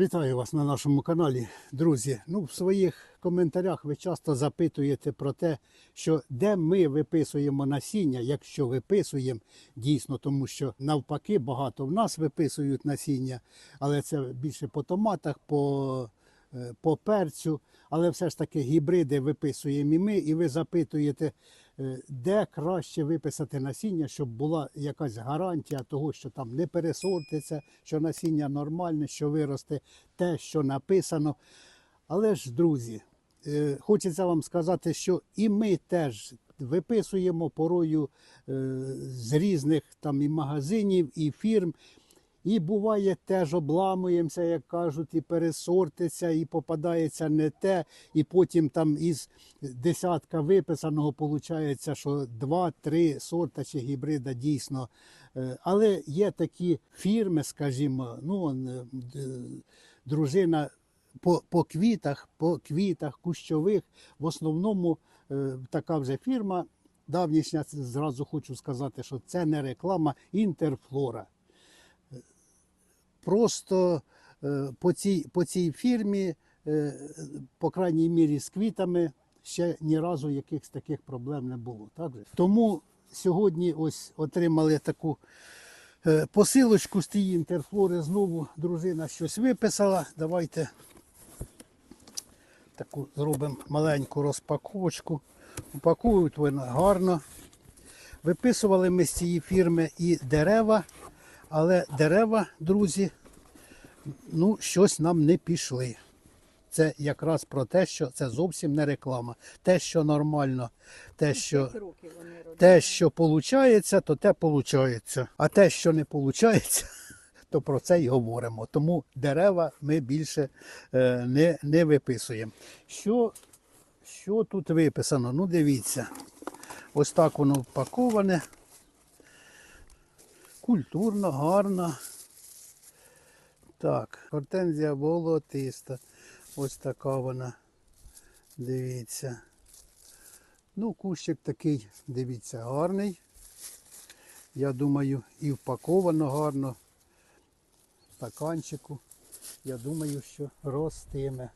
Вітаю вас на нашому каналі, друзі. Ну, в своїх коментарях ви часто запитуєте про те, що де ми виписуємо насіння, якщо виписуємо дійсно, тому що навпаки багато в нас виписують насіння, але це більше по томатах, по, е, по перцю. Але все ж таки гібриди виписуємо і ми, і ви запитуєте, де краще виписати насіння, щоб була якась гарантія того, що там не пересортиться, що насіння нормальне, що виросте те, що написано. Але ж, друзі, е, хочеться вам сказати, що і ми теж виписуємо порою е, з різних там і магазинів, і фірм. І буває, теж обламуємося, як кажуть, і пересортиться, і попадається не те, і потім там із десятка виписаного виходить, що два-три сорта чи гібрида дійсно. Е, Але є такі фірми, скажімо, ну, е, дружина по, по квітах, по квітах кущових, в основному е, така вже фірма. Давнішня, зразу хочу сказати, що це не реклама Інтерфлора просто е, по цій, по цій фірмі, е, по крайній мірі з квітами, ще ні разу якихось таких проблем не було. Так же? Тому сьогодні ось отримали таку е, посилочку з тієї інтерфлори. Знову дружина щось виписала. Давайте таку зробимо маленьку розпаковочку. Упаковують вони гарно. Виписували ми з цієї фірми і дерева, але дерева, друзі, ну, щось нам не пішли. Це якраз про те, що це зовсім не реклама. Те, що нормально, те, що, вони родили. те, що виходить, то те виходить. А те, що не виходить, то про це й говоримо. Тому дерева ми більше е, не, не виписуємо. Що, що тут виписано? Ну, дивіться. Ось так воно впаковане. Культурно, гарно. Так, гортензія болотиста. Ось така вона. Дивіться. Ну, кущик такий, дивіться, гарний. Я думаю, і впаковано гарно. В стаканчику. Я думаю, що ростиме.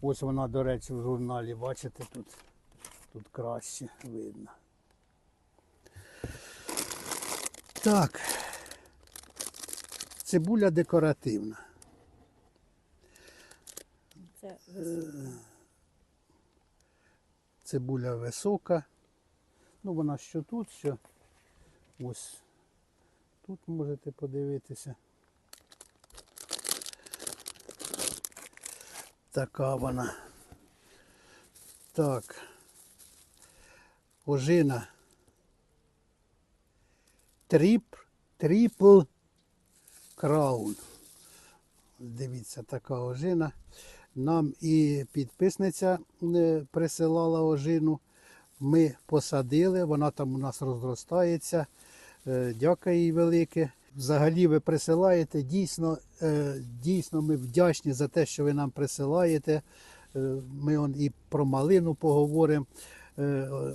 Ось вона, до речі, в журналі, бачите, тут, тут краще видно. Так. Цибуля декоративна. Це високо. Цибуля висока. Ну, вона що тут, що ось тут можете подивитися. Така вона. Так. Ожина. Тріп, трипл краун. Дивіться, така ожина. Нам і підписниця е, присилала ожину. Ми посадили, вона там у нас розростається. Е, Дякую їй велике. Взагалі ви присилаєте. Дійсно, е, дійсно ми вдячні за те, що ви нам присилаєте. Ми он і про малину поговоримо,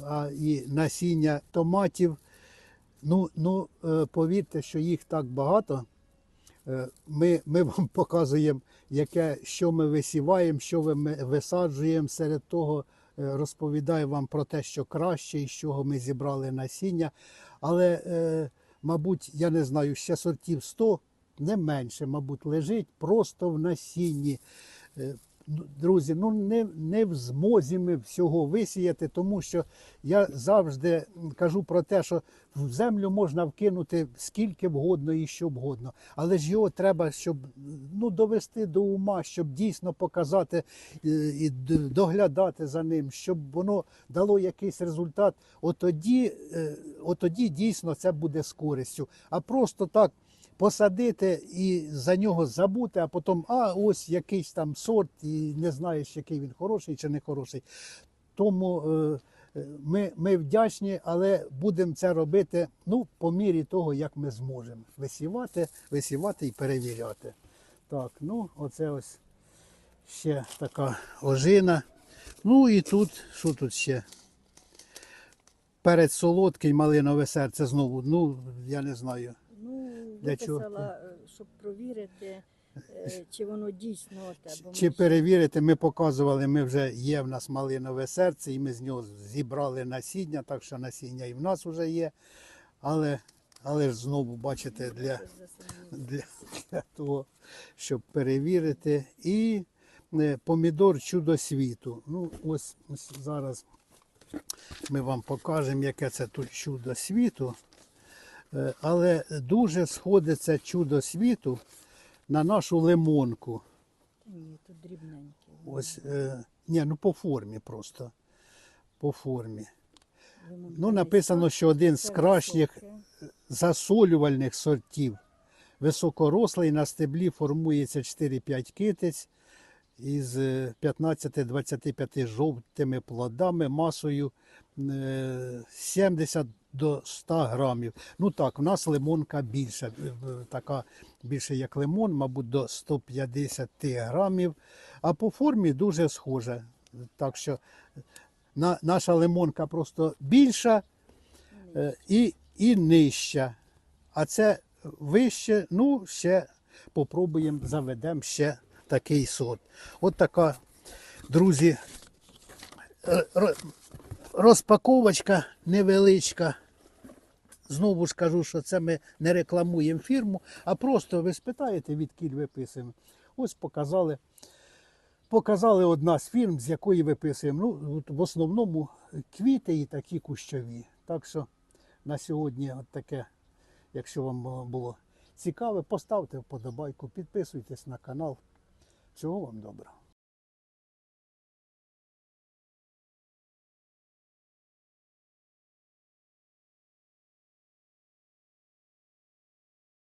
а і насіння томатів. Ну, ну е, повірте, що їх так багато. Е, Ми, ми вам показуємо, яке, що ми висіваємо, що ми висаджуємо. Серед того е, розповідаю вам про те, що краще і з чого ми зібрали насіння. Але, мабуть, я не знаю, ще сортів 100, не менше, мабуть, лежить просто в насінні. Ну, Друзі, ну не, не в змозі ми всього висіяти, тому що я завжди кажу про те, що в землю можна вкинути скільки вгодно і що вгодно. Але ж його треба, щоб ну, довести до ума, щоб дійсно показати е, і доглядати за ним, щоб воно дало якийсь результат. Отоді, е, отоді дійсно це буде з користю. А просто так. Посадити і за нього забути, а потім, а ось якийсь там сорт, і не знаєш, який він хороший чи не хороший. Тому е, е, ми, ми вдячні, але будемо це робити ну, по мірі того, як ми зможемо. Висівати, висівати і перевіряти. Так, ну оце ось ще така ожина. Ну і тут, що тут ще? Перець солодкий, малинове серце знову. Ну, я не знаю. Для чого? виписала, е, щоб провірити, е, чи воно дійсно те. Бо ми Чи ж- перевірити, ми показували, ми вже є в нас малинове серце, і ми з нього зібрали насіння, так що насіння і в нас вже є. Але, але ж знову бачите, для, для, для того, щоб перевірити. І е, помідор чудо світу. Ну, ось, ось зараз ми вам покажемо, яке це тут чудо світу. Е, Але дуже сходиться чудо світу на нашу лимонку. Ні, тут дрібненькі. Ось, е, ні, ну по формі просто. По формі. Ну, написано, що один з кращих засолювальних сортів. Високорослий на стеблі формується 4-5 китиць із е, 15-25 жовтими плодами масою е, 70 до 100 грамів. Ну так, в нас лимонка більша, е, е, така більше як лимон, мабуть, до 150 грамів. А по формі дуже схожа. Так що на, наша лимонка просто більша е, і, і нижча. А це вище, ну, ще попробуємо, заведемо ще такий сорт. От така, друзі, е, розпаковочка невеличка. Знову ж кажу, що це ми не рекламуємо фірму, а просто ви спитаєте, відкіль виписуємо. Ось показали. Показали одна з фірм, з якої виписуємо. Ну, в основному квіти і такі кущові. Так що на сьогодні от таке, якщо вам було- було цікаве, поставте вподобайку, підписуйтесь на канал. Всього вам доброго.